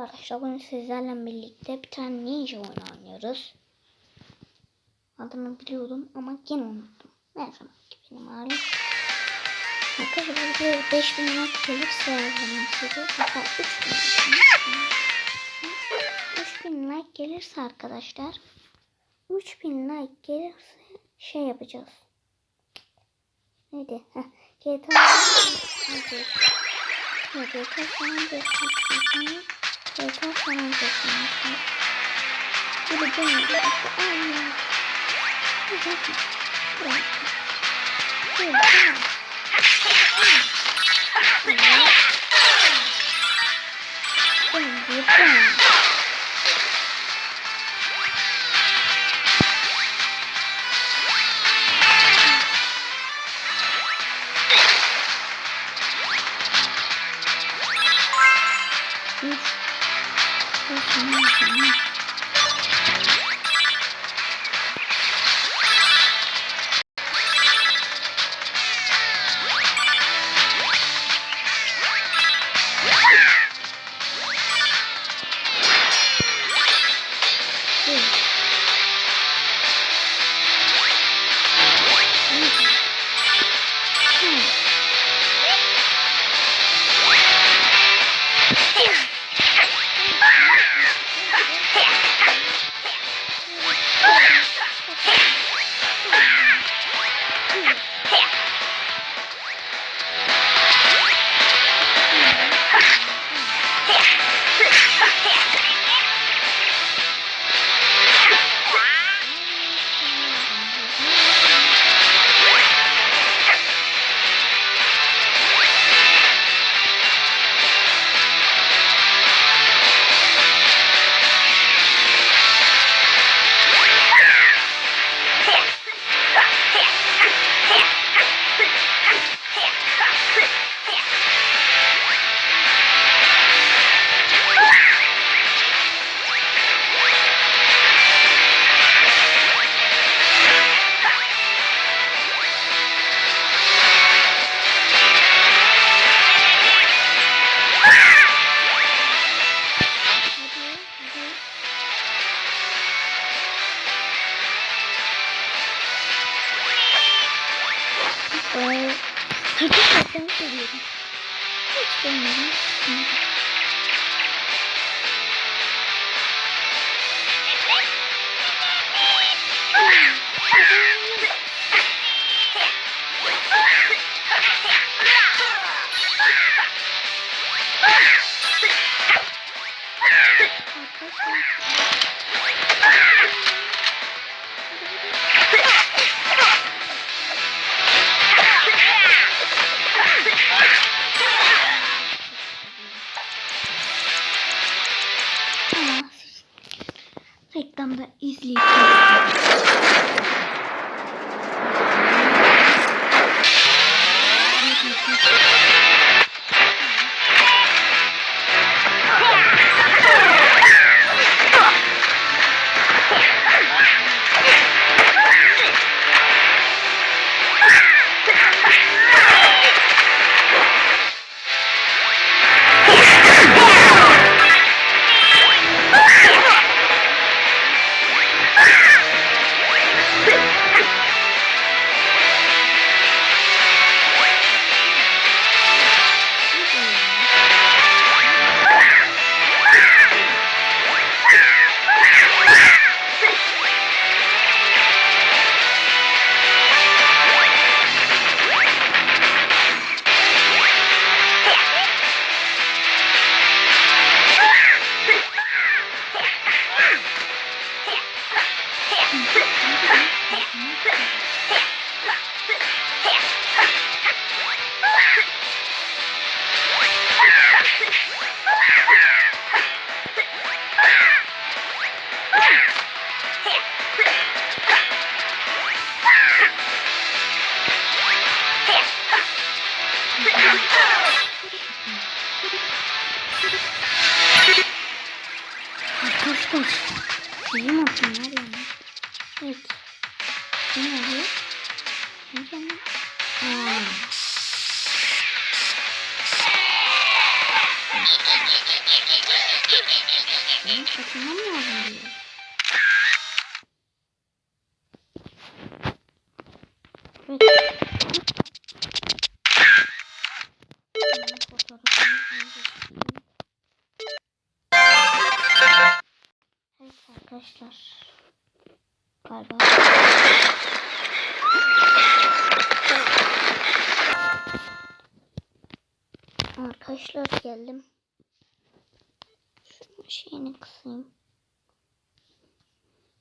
Arkadaşlar bugün sizlerle birlikte bir tane ninja oyunu oynuyoruz. Adını biliyordum ama yine unuttum. Ne zaman ki benim halim. Arkadaşlar bu video 5000 like gelirse yazdım size. Hatta 3000 3000 like gelirse arkadaşlar 3000 like gelirse şey yapacağız. Neydi? Heh, GTA Hadi. Hadi GTA falan göstereceğim. GTA falan göstereceğim. Böyle dönüyor. Aynen. Bırak. Bırak. Bırak. Bırak. Ee, Gerçekten seviyorum. Hiç bilmiyorum. Ama oluyor? Benim kaçırmam lazım diyor. Evet arkadaşlar. Galiba. Arkadaşlar geldim. Şunun şeyini kısayım.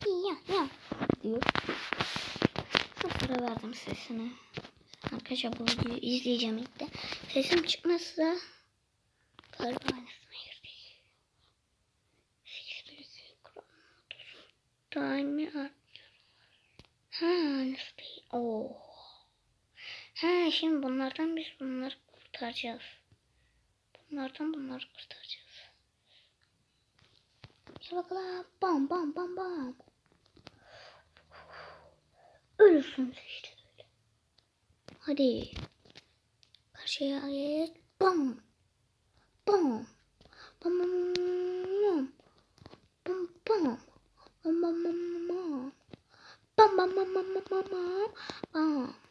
Ya ya diyor. Sıfıra verdim sesini. Arkadaşlar bu videoyu izleyeceğim ilk de. Sesim çıkmazsa galiba aynısını ayırdık. Time Ha aynısı değil. Oo. Şimdi bunlardan biz bunları kurtaracağız. Bunlardan bunları kurtaracağız. Gel bakalım. Bam bam bam bam. Ölürsünüz işte böyle. Hadi. Karşıya geç. Bam. Bam. Bam bam bam. Bam bam. Bam bam bam bam. Bam bam bam bam bam bam bam.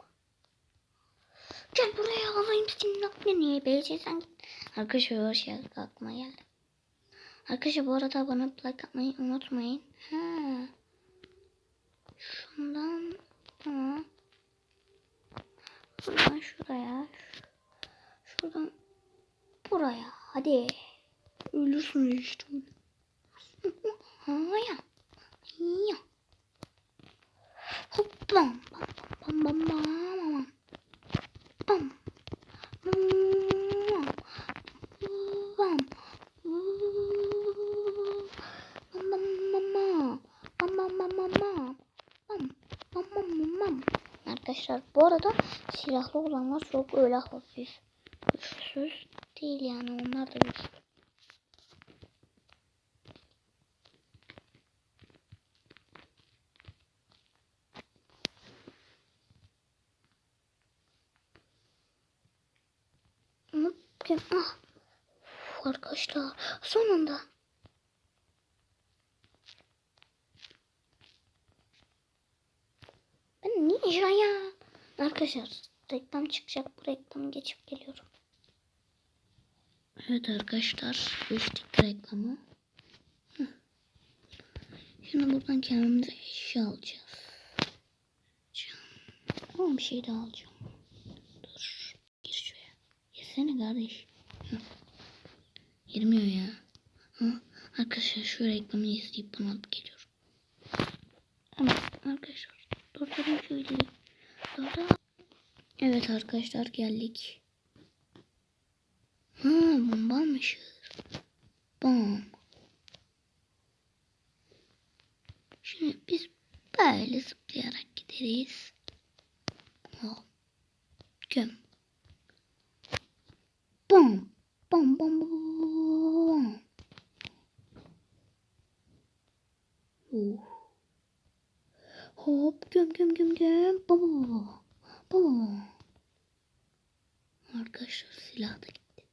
Gel buraya alayım senin aklını. Beyce sen Arkadaşlar hoş geldin aklıma geldi. Arkadaşlar bu arada bana like atmayı unutmayın. Ha. Şundan ha. Şuradan şuraya. Şuradan buraya. Hadi. Ölürsün işte. Ha ya. Ya. Hop bam bam bam bam bam. Bam. Bam. Arkadaşlar bu arada silahlı olanlar çok öyle hafif. Güçsüz değil yani onlar da güçlü. Bakın ah. Uf, Arkadaşlar sonunda. Ben ninja ya. Arkadaşlar reklam çıkacak. Bu reklamı geçip geliyorum. Evet arkadaşlar geçtik reklamı. Şimdi buradan kendimize eşya alacağız. Ama bir şey daha alacağım. Dur. Gir şuraya. Yesene kardeş. Hı. Girmiyor ya. Hı. Arkadaşlar şu reklamı izleyip bunu alıp geliyorum. Ama arkadaşlar durdurun videoyu. Durdur. Evet arkadaşlar geldik. Ha bomba almışız. Bom. Şimdi biz böyle zıplayarak gideriz. Hop. Göm. Bom bom bom. bom. Hop göm göm göm göm. Bom. Bom. Arkadaşlar silah da gitti.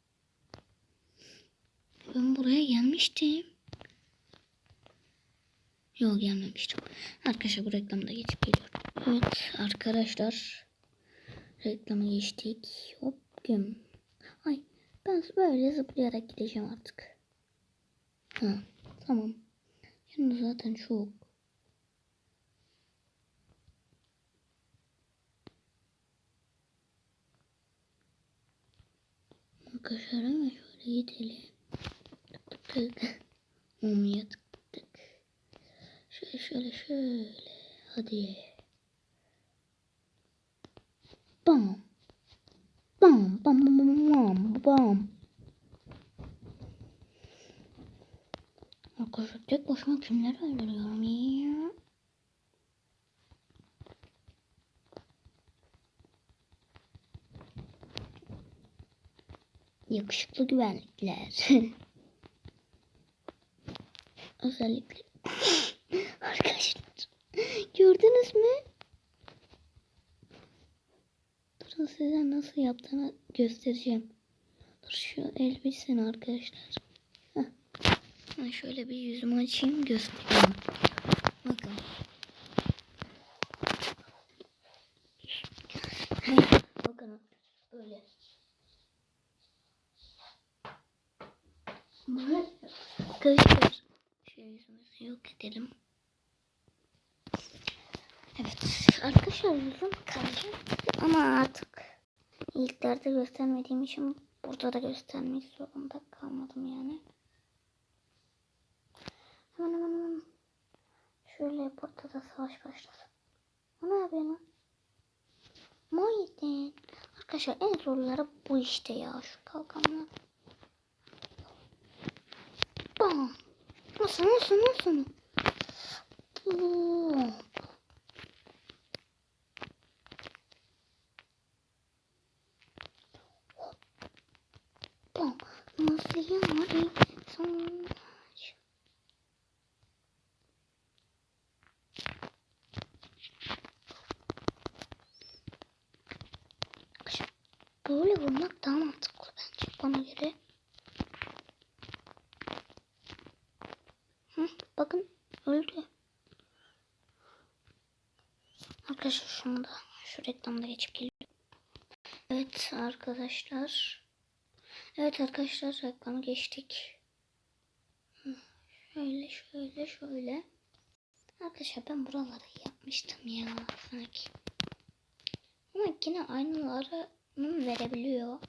Ben buraya gelmiştim. Yok gelmemiştim. Arkadaşlar bu reklamda geçip geliyorum. Evet arkadaşlar. Reklama geçtik. Hop göm. Ay ben böyle zıplayarak gideceğim artık. Ha tamam. Şimdi zaten çok. Arkadaşlar hemen şöyle gidelim. Tık. Mumya tık tık. Şöyle şöyle şöyle. Hadi. Bam bam bam bam bam bam. Arkadaşlar tek başıma kimleri öldürüyorum ya? Yakışıklı güvenlikler. Özellikle arkadaşlar gördünüz mü? Durun size nasıl yaptığını göstereceğim. Dur şu elbisen arkadaşlar. Ben şöyle bir yüzümü açayım göstereyim. Bakın. Bakın böyle. Arkadaşlar yüzümüzü yok edelim. Evet arkadaşlar yüzüm kalacak ama artık ilklerde göstermediğim için burada da göstermek zorunda kalmadım yani. Hemen hemen hemen. Şöyle burada da savaş başlasın. O ne yapıyor lan? Muhyiddin. Arkadaşlar en zorları bu işte ya şu kalkanlar. Bam. Nasıl nasıl nasıl? Oo. Bom, nasıl yani? Son... Böyle vurmak daha mantıklı bence bana göre. Hı, bakın öldü. Arkadaşlar şunu da şu reklamda geçip geliyorum. Evet arkadaşlar. Evet arkadaşlar reklamı geçtik. Şöyle şöyle şöyle. Arkadaşlar ben buraları yapmıştım ya sanki. Ama yine aynıları mı verebiliyor?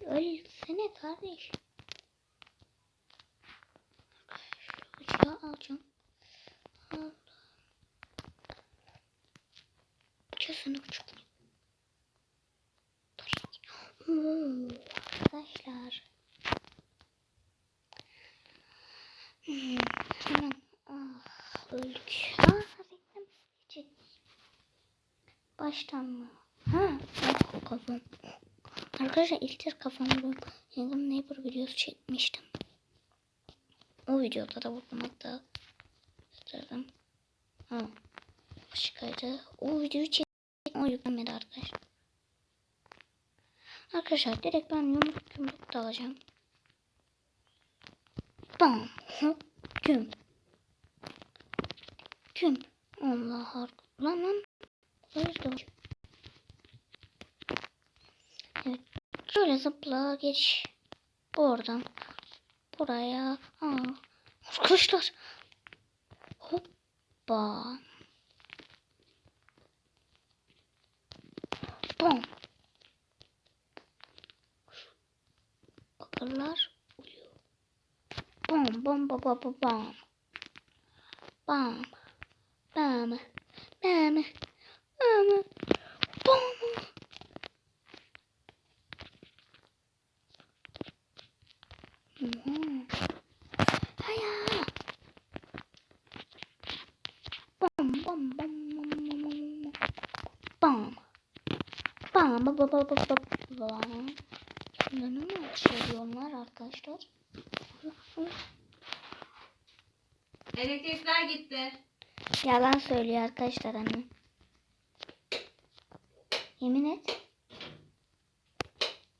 Ölsene kardeş. Bıçağı alacağım. Al. Bıçağını bıçaklayayım. Hmm, Arkadaşlar. Hemen ah, öldük. Ah, reklam. Baştan mı? Ha, oh, kafam. Arkadaşlar ilk kez kafamı Yanım Neighbor videosu çekmiştim. O videoda da vurmakta istedim. Ha. Başkaydı. O videoyu çektim. O yüklenmedi arkadaşlar. Arkadaşlar direkt ben yumruk yumruk da alacağım. Bam. Güm. Güm. Allah Allah. Lan lan. Öldü. Evet. Şöyle zıpla geç. Oradan. Buraya. Aa. Arkadaşlar. Hoppa. Bom. Bakırlar uyuyor. Bom bom bom bom. Bam. Bam. Bam. Bam. Bom. Mhm. Haya. Bom bom bom bom bom. Bam. Bam bam bam bam bam bam. Bunları mı açıyorlar arkadaşlar? Elektrikler gitti. Yalan söylüyor arkadaşlar anne. Yemin et.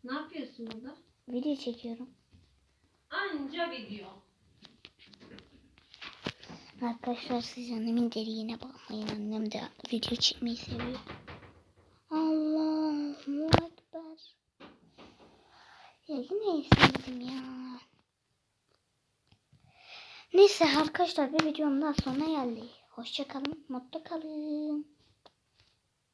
Ne yapıyorsun burada? Video çekiyorum. Anca video. Arkadaşlar siz annemin deliğine bakmayın. Annem de video çekmeyi seviyor. Yine sevdim ya. Neyse arkadaşlar bir videom daha sonuna geldi. Hoşçakalın, mutlu kalın.